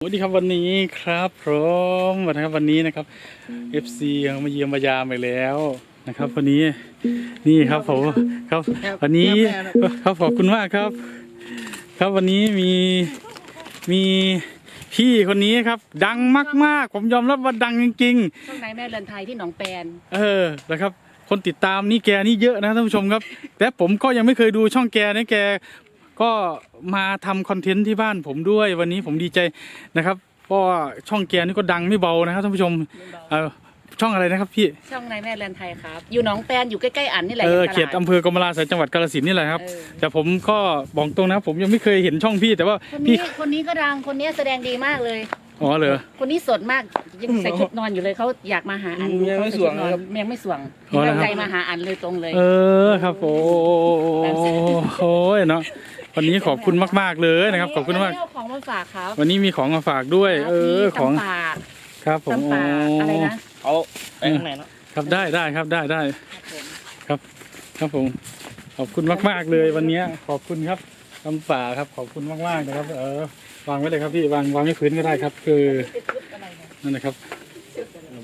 สวัสดีครับวันนี้ครับพร้อมนะครับวันนี้นะครับ FC เขามาเยี่ยมมายามไปแล้วนะครับวันนี้นี่ครับผมครับ วันนี้ครับขอบคุณมากครับ ครับวันนี้มีมีพี่คนนี้ครับ ดังมากๆ ผมยอมรับว่าดังจริงๆช่องนายแม่เรือนไทยที่หนองแปนเออนะครับ คนติดตามนี่แกนี่เยอะนะท่านผู้ชมครับ แต่ผมก็ยังไม่เคยดูช่องแกนะแก ก็มาทำคอนเทนต์ที่บ้านผมด้วยวันนี้ผมดีใจนะครับเพราะว่าช่องแกนี่ก็ดังไม่เบานะครับท่านผู้ชมเออช่องอะไรนะครับพี่ ช่องนายแม่เรือนไทยครับ อยู่หนองแปนอยู่ใกล้ๆอันนี่แหละเออยังตลาดเขตอำเภอกรมราสายจังหวัดกาฬสินธุ์นี่แหละครับเออแต่ผมก็บอกตรงนะผมยังไม่เคยเห็นช่องพี่แต่ว่าคนพี่นี้คนนี้ก็ดังคนนี้แสดงดีมากเลย อ๋อเหรอ คนนี้สดมากยังใส่ชุดนอนอยู่เลยเขาอยากมาหาอันอืมยังไม่สวงเขาใชุดนอนครับ ยังไม่สวงอ๋อเหรอตั้งครับ ใจมาหาอันเลยตรงเลย เออครับโอ้โหเนาะ วันนี้ขอบคุณมาก ๆเลยนะครับ ขอบคุณมากนนี้เอของมาฝากครับวันนี้มีของมาฝากด้วย เออมีของตำปากครับผมตำปากอะไรนะเอาไปข้างในเนาะครับได้ได้ครับได้ได้ครับผมครับผม ขอบคุณมาก ๆเลยวันนี้ขอบคุณครับคำป่าครับ ขอบคุณมากๆนะครับ เออวางไว้เลยครับพี่วางวางไว้พื้นก็ได้ครับ คือเป็นชุดอะไรเนี่ยนั่นนะครับ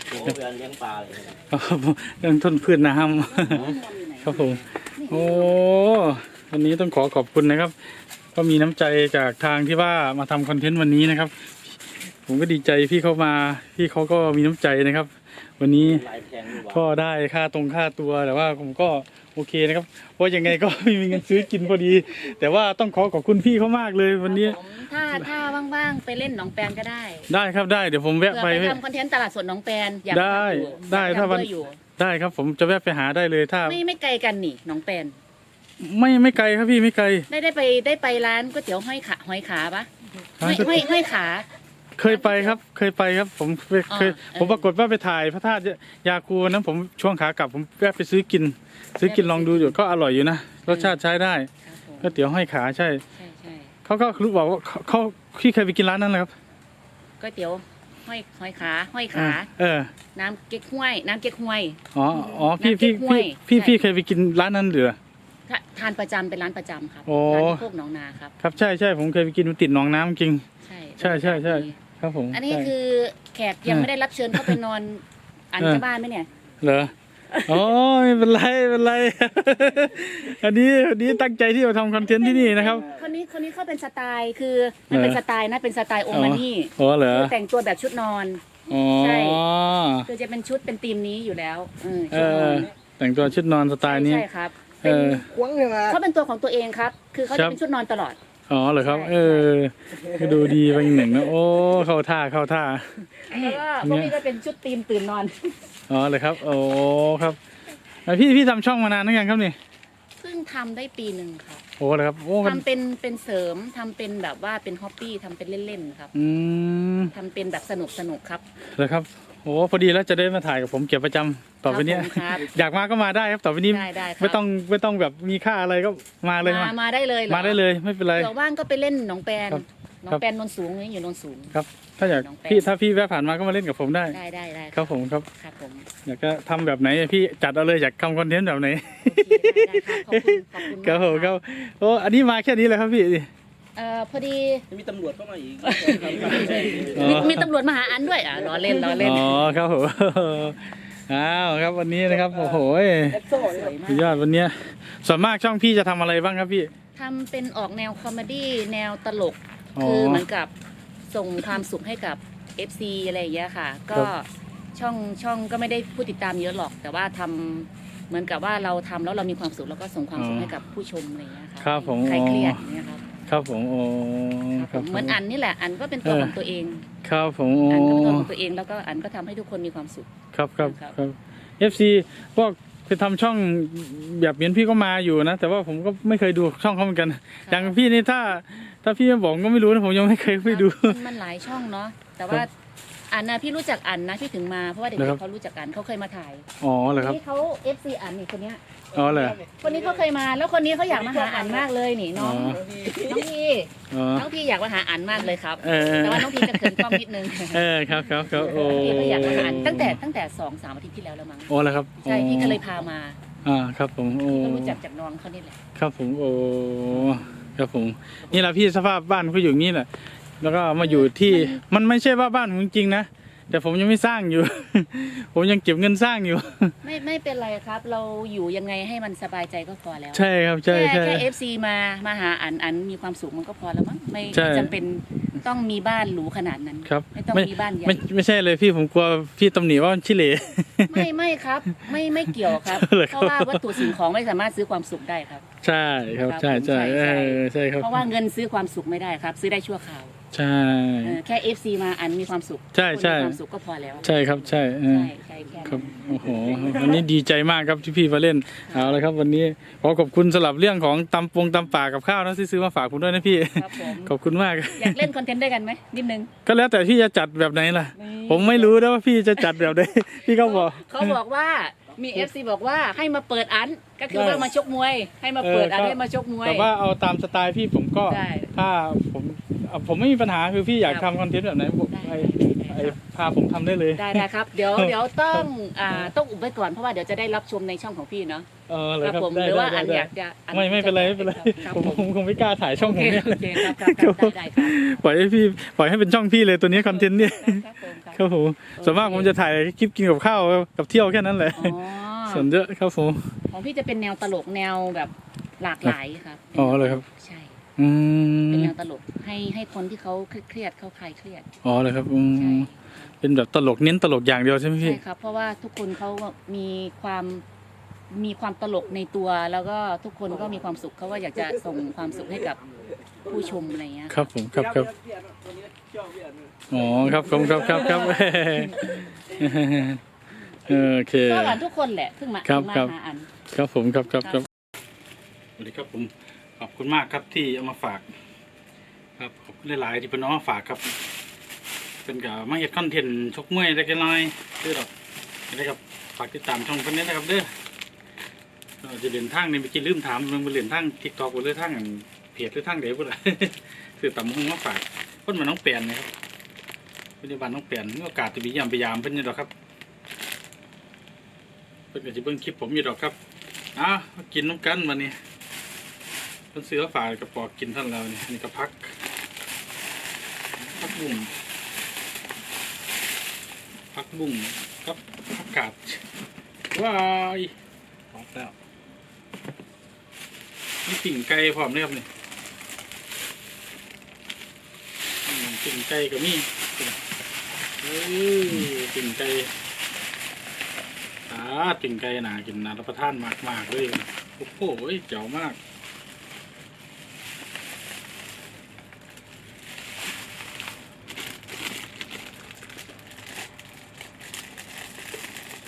โอ้เพื่อนเลี้ยงปลาเลยครับผมเรื่องต้นพืชน้ำนอนอยู่ไหนครับผม โอ้ วันนี้ต้องขอขอบคุณนะครับ ก็มีน้ำใจจากทางที่ว่ามาทำคอนเทนต์วันนี้นะครับ ผมก็ดีใจพี่เขามาพี่เขาก็มีน้ำใจนะครับ วันนี้ลายแพงดีกว่าก็ได้ค่าตรงค่าตัวแต่ว่าผมก็โอเคนะครับเพราะยังไงก็ไม่มีเงินซื้อกินพอดี แต่ว่าต้องขอขอบคุณพี่เขามากเลยวันนี้ครับผมถ้าถ้าว่างๆไปเล่นหนองแปนก็ได้ ได้ครับได้เดี๋ยวผมแวะเผื่อไปไปทำคอนเทนต์ตลาดสดหนองแปนอยากได้ทำอยู่ได้อยกถ้าวันทำด้วยอยู่ได้ครับผมจะแวะไปหาได้เลยถ้าไม่ไม่ไกลกันนี่หนองแปน ไม่ไม่ไกลครับพี่ไม่ไกล ได้ได้ไปได้ไปร้านก๋วยเตี๋ยวห้อยขาห้อยขาปะร้าห้นอยก๋วยห้อยห้อยขา เคยไปครับ เคยไปครับ ผมเคยอ่าเคย เออ ผมปรากฏว่าไปถ่ายพระธาตุยาคูนั้นผมช่วงขากลับผมแวะไปซื้อกิน ซื้อกินลองดูอยู่ก็อร่อยอยู่นะรสชาติใช้ได้ครับผมก๋วยเตี๋ยวห้อยขาใช่ใช่ใช่เขาก็รู้บอกว่าเขาเขาพี่เคยไปกินร้านนั้นเหรอครับก๋วยเตี๋ยวห้อยห้อยขาห้อยขา เออน้ำเก๊กห้วย น้ำเก๊กห้วย อ๋ออ๋อพี่น้ำเก๊พี่กฮวยพี่พี่ใช่พี่เคยไปกินร้านนั้นเหรือ ถ้าทานประจำเป็นร้านประจำครับโอ้ ร้านที่โคกหนองนาครับ ครับใช่ใช่ผมเคยไปกินมันติดหนองน้ำจริง ใช่ใช่ใช่ใช่ครับผมอันนี้ใช่ คือแขกยังไม่ได้รับเชิญเข้าไปนอนอันเออเจ้าบ้านไหมเนี่ย เหรอ อ๋อไม่เป็นไรไม่เป็นไร อันนี้อันนี้ตั้งใจที่จะทำคอนเทนต์ที่นี่นะครับ คนนี้คนนี้เขาเป็นสไตล์คือมันเป็นเออ สไตล์นะเป็นสไตล์โอมานี่อ๋อเหรอคือแต่งตัวแบบชุดนอน อ๋อ ใช่ คือจะเป็นชุดเป็นธีมนี้อยู่แล้วเออเอชุดนออนแต่งตัวชุดนอนสไตล์นี้ ใช่ครับ เออคว้างเลยนะเขาเป็นตัวของตัวเองครับ คือเขาครัจะบเป็นชุดนอนตลอด อ๋อเหรอครับใช่เออก็ดูดีไปอีกหนึ่งนะโอ้เข้าท่าเข้าท่าแล้วก็พเนี่วยกนี้ก็เป็นชุดธีมตื่นนอน อ๋อเลยครับ โอ้ครับแล้วพี่พี่ทำช่องมานานหรือยังครับนี่เพิ่งทำได้ปีหนึ่งครับโอ้เลยครับโอ้มันทำเป็นเป็นเสริมทำเป็นแบบว่าเป็นฮอปปี้ทำเป็นเล่นๆครับ อืมทำเป็นแบบสนุกสนุกๆครับเลยครับ โอ้พอดีแล้วจะได้มาถ่ายกับผมเก็บประจำต่อไปเนี้ย ครับผมครับ อยากมาก็มาได้ครับต่อไปนี้ ได้ได้ครับไม่ต้องไม่ต้องแบบมีค่าอะไรก็มาเลยมามามาได้เลยหรอมาได้เลยไม่เป็นไร เดี๋ยวว่างก็ไปเล่นหนองแปนครับ หนอครังบแปนนนสูงนี่อยู่นนสูง ครับ ถ้าอยากน้องแป้ง พี่ถ้าพี่แวะผ่านมาก็มาเล่นกับผมได้ ได้ได้ได้ครับผมครับครับผมอยากจะทำแบบไหนพี่จัดเอาเลยอยากทำคอนเทนต์แบบไหนโอเคได้ได้ครับขอบคุณขอบคุณครับผมครับโอ้อันนี้มาแค่นี้เลยครับพี่ เอ่อพอดีมีตำรวจเข้ามาอีกอ๋อ มีมีตำรวจมาหาอันด้วยอะล้อเล่นล้อเล่น อ๋อครับผมอ้าวครับวันนี้นะครับโอ้โหสวยมาสุดยกอดวันเนี้ยส่วนมากช่องพี่จะทำอะไรบ้างครับพี่ ทำเป็นออกแนวคอมเมดี้แนวตลก อ๋อคือเหมือนกับส่งความสุขให้กับ FC อะไรอย่างเงี้ยค่ะ ก็ครับช่องช่องก็ไม่ได้ผู้ติดตามเยอะหรอก แต่ว่าทำเหมือนกับว่าเราทำแล้วเรามีความสุขแล้วก็ส่งความสุขให้กับผู้ชมอะไรอย่างเงี้ยค่ะครับผม ใครเครียดอย่างเงี้ยครับ ครับผมโอ้ครับคผรับมเหมือนอันนี่แหละอันก็เป็นตัวเออของตัวเอง ครับผมโอ้อันก็เป็นตัวของตัวเองแล้วก็อันก็ทำให้ทุกคนมีความสุข ครับครับครับครับ FC พวกไปทำช่องแบบเหมือนพี่ก็มาอยู่นะ แต่ว่าผมก็ไม่เคยดูช่องเขาเหมือนกัน อย่างพี่นี่ถ้า ถ้าพี่ไม่บอกก็ไม่รู้นะผมยังไม่เคยไปดู มันมันหลายช่องเนาะแต่ว่า อันนะพี่รู้จักอันนะพี่ถึงมาเพราะว่าเด็เหรอครักบๆเขารู้จักอันเขาเคยมาถ่ายอ๋อเหรอครับ นี่เขา FC อันนี่คนเนี้ยอ๋อเหรอคนนี้เขาเคยมา แล้วคนนี้เขาอยากมาหาอันมากเลยนี่น้องอ๋อน้องพี่อ๋อ น้องพี่อยากมาหาอันมากเลยครับเออ แต่ว่าน้องพี่จะเขินกล้องนิดนึงเออครับครับครับโอ้พี่ก็อยากมาหาอันตั้งแต่ตั้งแต่สองสามอาทิตย์ที่แล้วแล้วมั้งโอ้เหรอครับใช่พี่ก็เลยพามาอ่าครับผมโอ้ก็รู้จักจากน้องเขานี่แหละครับผมโอ้ครับผมนี่แหละพี่สภาพบ้านเขาอยู่อย่างนี้แหละ แล้วก็มาอยู่ที่มันไม่ใช่ว่าบ้านผมจริงๆนะแต่ผมยังไม่สร้างอยู่ ผมยังเก็บเงินสร้างอยู่ ไม่ไม่เป็นไรครับ เราอยู่ยังไงให้มันสบายใจก็พอแล้ว ใช่ครับใช่แค่ใช่แค่เอฟซีมามาหาอันอันมีความสุขมันก็พอแล้วมั้งไม่ใช่ไม่จำเป็นต้องมีบ้านหรูขนาดนั้นครับไม่ต้องมีบ้านใหญ่ไม่ไม่ใช่เลยพี่ผมกลัวพี่ตำหนิว่ามันชิเลไม่ไม่ครับ ไม่ไม่เกี่ยวครับเหรอครับเพราะว่าวัตถุสิ่งของไม่สามารถซื้อความสุขได้ครับ ใช่ครับครับใช่ใช่ใช่เอใช่อใช่ครับเพราะว่าเงินซื้อความสุขไม่ได้ครับ ซื้อได้ชั่วคราว ใช่ เออแค่เอฟซีมาอันมีความสุขใช่ใช่ คนมีความสุขก็พอแล้วใช่ครับใช่เออ ใช่ใช่แค่ครับนั้นโอ้โหวันนี้ดีใจมากครับที่พี่มาเล่นเอาละครับวันนี้ขอขอบคุณสำหรับเรื่องของตำปงตำป่ากับข้าวนะที่ซื้อมาฝากผมด้วยนะพี่ ครับผม ขอบคุณมาก อยากเล่นคอนเทนต์ด้วยกันไหมนิดนึง ก็แล้วแต่พี่จะจัดแบบไหนล่ะ นี่ ผมไม่รู้นะว่าพี่จะจัดแบบไหน พี่ก็บอก เขาบอกว่ามีเอฟซีบอกว่าให้มาเปิดอันก็คือได้ ว่ามาชกมวย ให้มาเปิดอันเออก็ให้มาชกมวย แต่ว่าเอาตามสไตล์พี่ผมก็ได้ ถ้าผม อะผมไม่มีปัญหาคือพี่อยากครับ ทำคอนเทนต์แบบไหนผมได้ไอ้ได้ไอ้พาผมทำได้เลยได้ได้ครับ เดี๋ยวเดี๋ยวต้องอ่าต้องอุบไว้ก่อนเพราะว่าเดี๋ยวจะได้รับชมในช่องของพี่เนาะเออเลยครับครับผมได้หรือว่าได้อันได้อยากจะอัไม่ไม่เป็นไรไม่เป็นไรครับผมผมผมคงไม่กล้าถ่ายช่องโอผเคมเนี่ยโอเคครับครับครับได้ได้ครับปล่อยให้พี่ปล่อยให้เป็นช่องพี่เลยตัวนี้คอนเทนต์เนี่ยครับผมครับครับผมส่วนมากผมจะถ่ายคลิปกินกับข้าวกับเที่ยวแค่นั้นแหละอ๋อส่วนเยอะครับผมของพี่จะเป็นแนวตลกแนวแบบหลากหลายครับอ๋อเลยครับ ใช่อืเป็นมแนวตลกให้ให้คนที่เขาเครียดๆเขาคลายเครียดอ๋อเลยครับอืมใช่เป็นแบบตลกเน้นตลกอย่างเดียวใช่ไหมใช่พี่ครับ เพราะว่าทุกคนเขามีความมีความตลกในตัว แล้วก็ทุกคนก็มีความสุขเขาก็อยากจะส่งความสุขให้กับผู้ชมอะไรเงี้ยครับผมครับครับอ๋อครับผมครับครับครับโอเค ก็อ่านทุกคนแหละเพิ่งมาครับเพิ่งมาครับ หาอัน ครับผมครับครับคครัรับบสวัสดีครับผมข อบคุณมากครับที่เอามาฝาก ครับขอบคุณหลายๆที่เป็นน้องฝากครับ เป็นกับมาเอ็ดคอนเทนต์ชกมวยได้กันหน่อยเด้อครับได้ครับฝากติดตามช่องคนนี้นะครับเด้อเราจะเดินทางในเมื่อกี้ลืมถามมันไปเดินทางทิกตอกหรือทางเพจหรือทางเดี๋ยวพุ่นล่ะคือตำหงมาฝากคนมาน้องเปลี่ยนนะครับปัจจุบันน้องเปลี่ยนมีโอกาสจะไปเยามไปยามเพิ่นนี่ดอกครับเพิ่นก็จะเบิ่งคลิปผมอยู่ดอกครับอ้าวมากินน้ำกันวันนี้ เพิ่นซื้อฝากกระปอกกินท่านเราเนี่ยนี่ก็พักพักบุ้งพักบุ้งกับผักกาดว้ายพร้อมแล้วมีปิ่งไก่พร้อมเลยครับนี่ปิ่งไก่ก็มีเฮ้ยปิ่งไก่อ่าปิ่งไก่นากินนารับประทานมากมากๆเลยโอ้โหเจ๋วมาก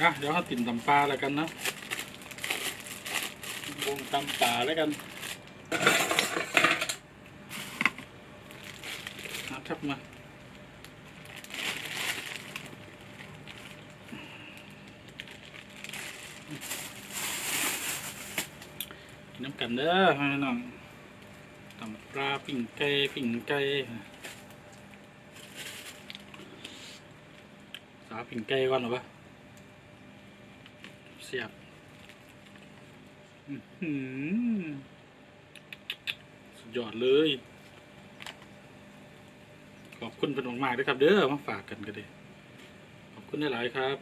อะเดี๋ยวเราติ่มตำปลาแล้วกันนะวงตำปลาแล้วกันเอาทับมาน้ำกันเด้อพี่น้องตำปลาปิ่งไก่ปิ่งไก่สาปิ่งไก่ก่อนหรอปะ สียบอื้อหือสุดยอดเลย ขอบคุณเป็นมากๆด้วยครับ เด้อมาฝากกันกันเลยขอบคุณหลายๆครับ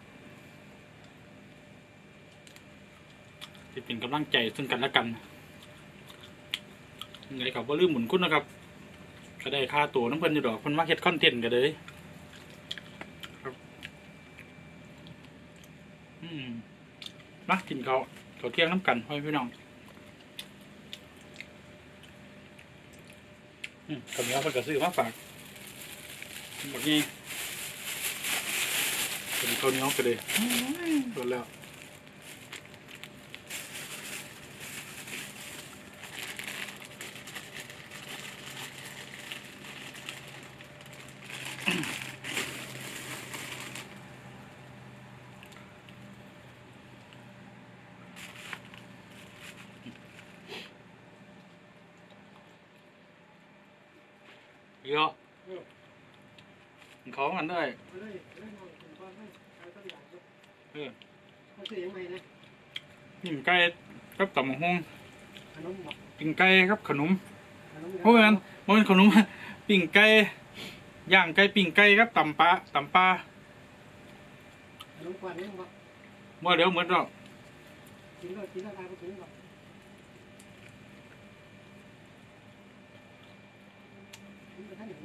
ที่เป็นกำลังใจซึ่งกันและกันยังไงครับว่าลืมหมุนคุณนะครับ ก็ได้ค่าตัวน้ำเพิ่นอยู่ดอกเพิ่นมาเฮ็ดคอนเทนต์กันเลยครับอืม มากินเขาวเขาวเที่ยงน้ำกันพ่อพี่น้องอืมคำนี้เพิ่นก็ซื้อมาฝากหมดนี้เป็นข้าวเหนียวไปเลยโดนแล้วเยอะเขามันได้ เออนี่มันไก่ครับตำบักฮง ปิ่งไก่ครับขนมเพราะงั้นมันเป็นขนมปิ่งไก่ย่างไก่ปิ้งไก่ครับตำปลาตำปลาลุงกวนนี่บอกบ่เดี๋ยวเหมือนดอกกินก็กินอะไรก็กินก่อนกินไปท่านอย่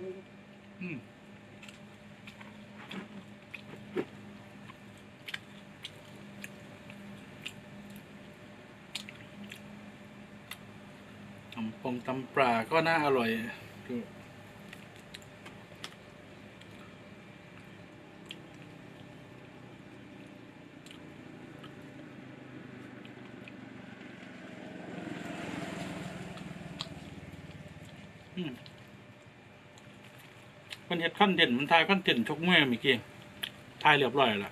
างนี้อืมตำปลาก็น่าอร่อยมันเฮ็ดคอนเทนมันทายคอนเทนชกมวยเมื่อกี้ทายเรียบร้อยและ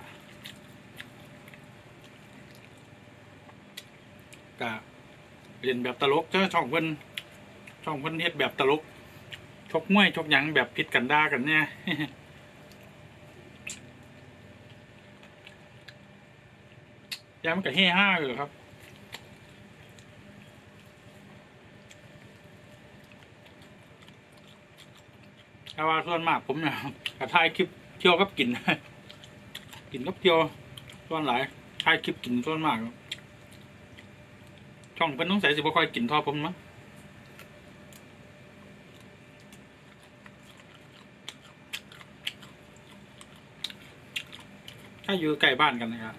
กะเรียนแบบตลกเจ้าช่องเพิ่น ช่องเพิ่นเฮ็ดแบบตลกชกมวยชกหยังแบบผิดกันด่ากันเนี่ยยามมันก็เฮฮาอยู่ครับแต่ว่าส่วนมากผมเนี่ยกระทายคลิปเที่ยวกับกินกินกับเที่ยวส่วนหลายถ่ายคลิปกินส่วนมาก ช่องเพิ่นต้องใส่สิบ่ค่อยกินทอผมมั้ง ถ้าอยู่ใกล้บ้านกันนะครับ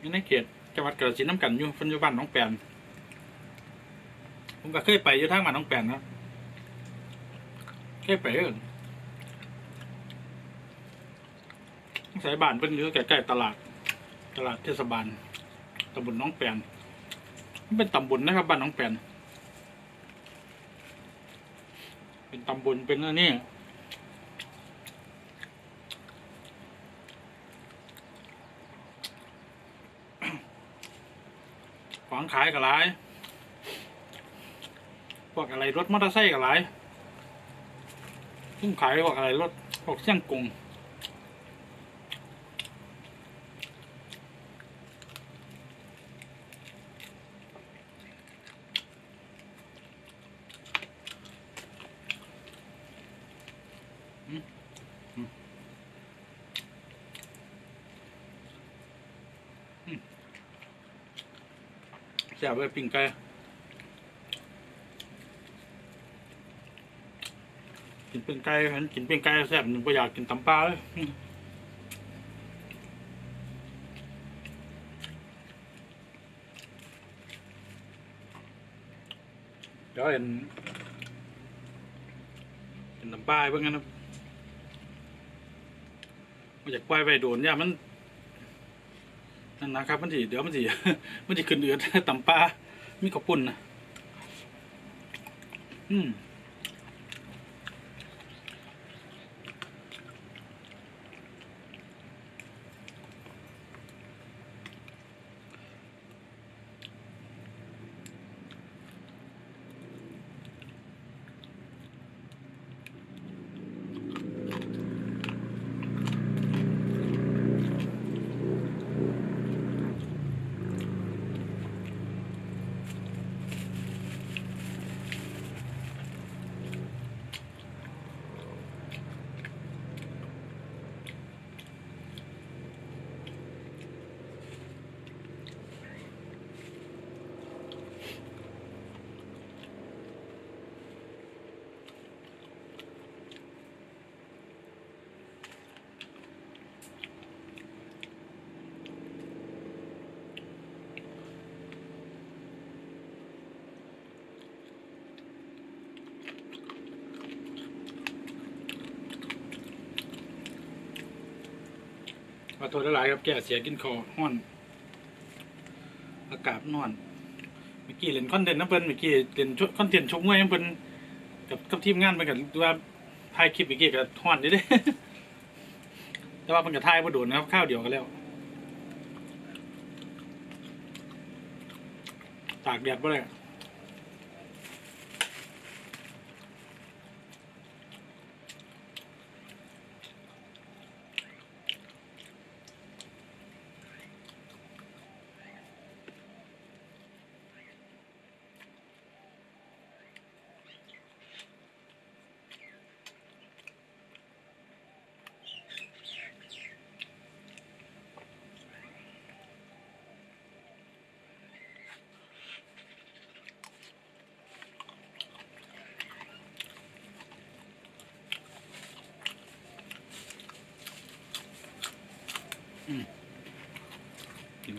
อยู่ในเขตจังหวัดกระสินน้ำกันอยู่เพิ่นอยู่บ้านน้องแปนผมก็เคยไปอยู่ทางบ้านน้องแปนครับแค่ไปเอิ้นสายบ้านเพิ่นอยู่ใกล้ๆตลาด ตลาดเทศบาลตำบลน้องแปนมันเป็นตำบลนะครับบ้านน้องแปนเป็นตำบลเป็นอันนี้ ของขายกับหลาย พวกอะไรรถมอเตอร์ไซค์กับหลายซึ่งขายพวกอะไรรถพวกเสี่ยงกงอืมอืมอืมแซ่บเลยปิ้งไก่กินเป็นไก่เห็นกินเป็นไก่แซ่บหนึ่งก็อยากกินตำปลาเลยเดี๋ยวเห็นเป็นตำปลาเพื่อนกันนะมาจากควายไปโดนเนี่ยมัน นั่นนะครับ มันสิเดี๋ยวมันสิมันสิขึ้นเอือดตำปลามีข้าวปุ้นนะอืม อโทษหลายครับแกเสียกินคอห้อน อากาศนอน เมื่อกี้เล่นคอนเทนต์น้ำเปิ้นเมื่อกี้เล่นชุดคอนเทนต์ชกมวยน้ำเปิ้นกับกับทีมงานไปกันว่าถ่ายคลิปเมื่อกี้กับห้อนนี่เด้แต่ว่าเพิ่นก็ถ่ายบ่โดนนะครับข้าวเดียวกันแล้วตากแดดบ่ได้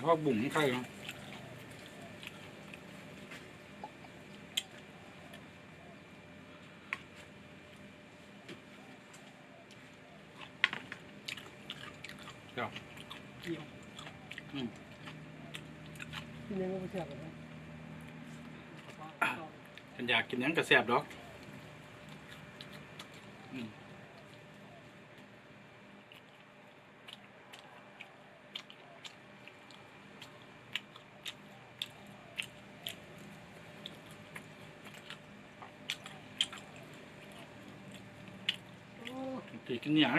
กินข้าวบุ๋มไข่ครับเดี๋ยวที่นี่ก็ไม่เชื่อกันนะฉันอยากกินหยังกระแสบดอก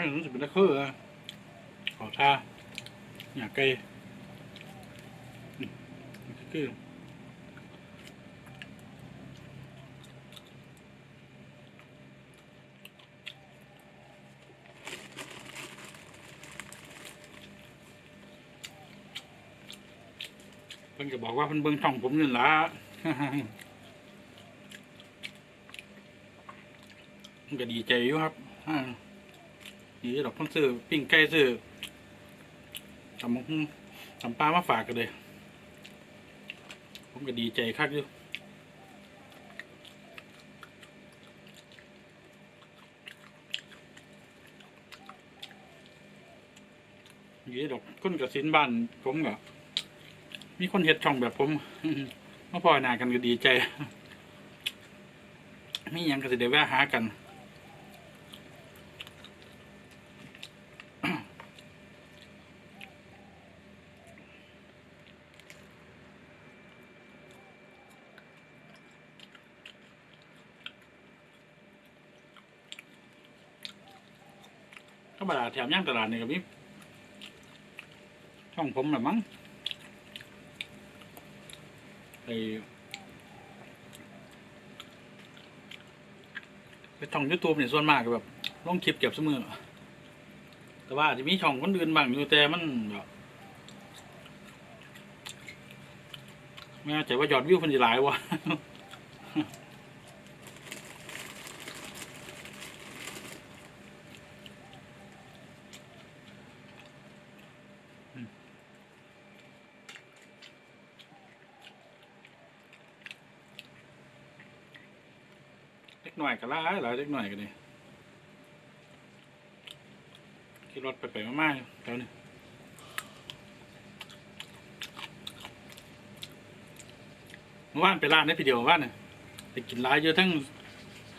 ตีกินหยางมันจะเป็นตะคืออะขอท่าหยาไก่อืมคือเพิ่นก็บอกว่าเพิ่นเบิ่งช่องผมนี่ล่ะมันก็ดีใจอยู่ครับ อ่าดีดอกเพิ่นซื้อปิ้งไก่ซื้อทำหุ่งทำปลามาฝากกันเลย ผมก็ดีใจคักอยู่ดีดอกคนกสินบ้านผมก็มีคนเห็ดช่องแบบผมมาพอหนากันก็ดีใจมีหยังก็สิเดี๋ยวแวะหากัน ธรรมดา แถมย่างตลาดนี่ก็มีช่องผมแหละมั้งไปไปช่องยูทูบเนี่ยส่วนมากก็แบบลงคลิปเก็บเสมอแต่ว่าจะมีช่องคนอื่นบ้างอยู่แต่มันแบบไม่แน่ใจว่ายอดวิวคนจะหลายวะ หน่อยก็ล่าหลายเล็กหน่อยก็ดีขี่รถไปไปๆมาๆอยู่แถวนี้เมื่อวานไปร้านได้พี่เดียวเมื่อวานเนี่ยไปกินหลายอยู่ทั้ง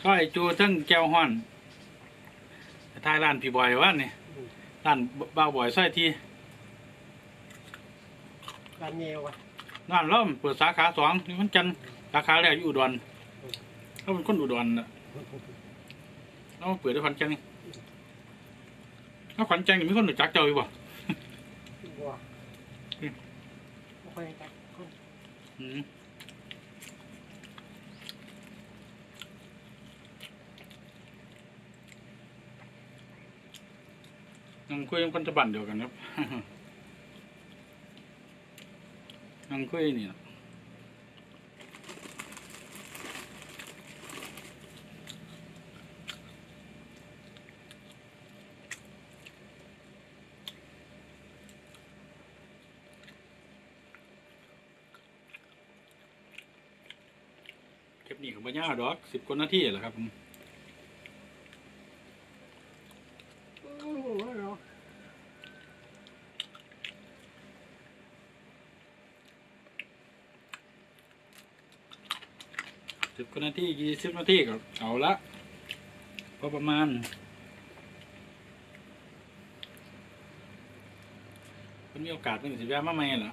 ข้อยจูทั้งแก้วห้อนไปท้ายร้านพี่บอยว่านนี่ร้านบ้าวบอยซอยที่การเงี้ยวอะร้านเริ่มเปิดสาขาสองนี่มันจันทร์สาขาแรกอยู่อุดร เขาเป็นคนอุดรน่ะเราเปิดด้วยขวัญแจงนี่แล้วขวัญแจงนี่มีคนรู้จักเจ้าอยู่บ่บัวไม่ค่อยกันคนอืมนั่งคุยกับคนตะบันเดียวกันครับนั่งคุยนี่ล่ะ เก็บนี่ของปัญญาวดอกสิบกว่านาทีแหละครับผมโอ้โหเนาะสิบกว่านาทียี่สิบนาทีก็เอาละพอประมาณมันมีโอกาสมันก็สิแวะมาใหม่ล่ะ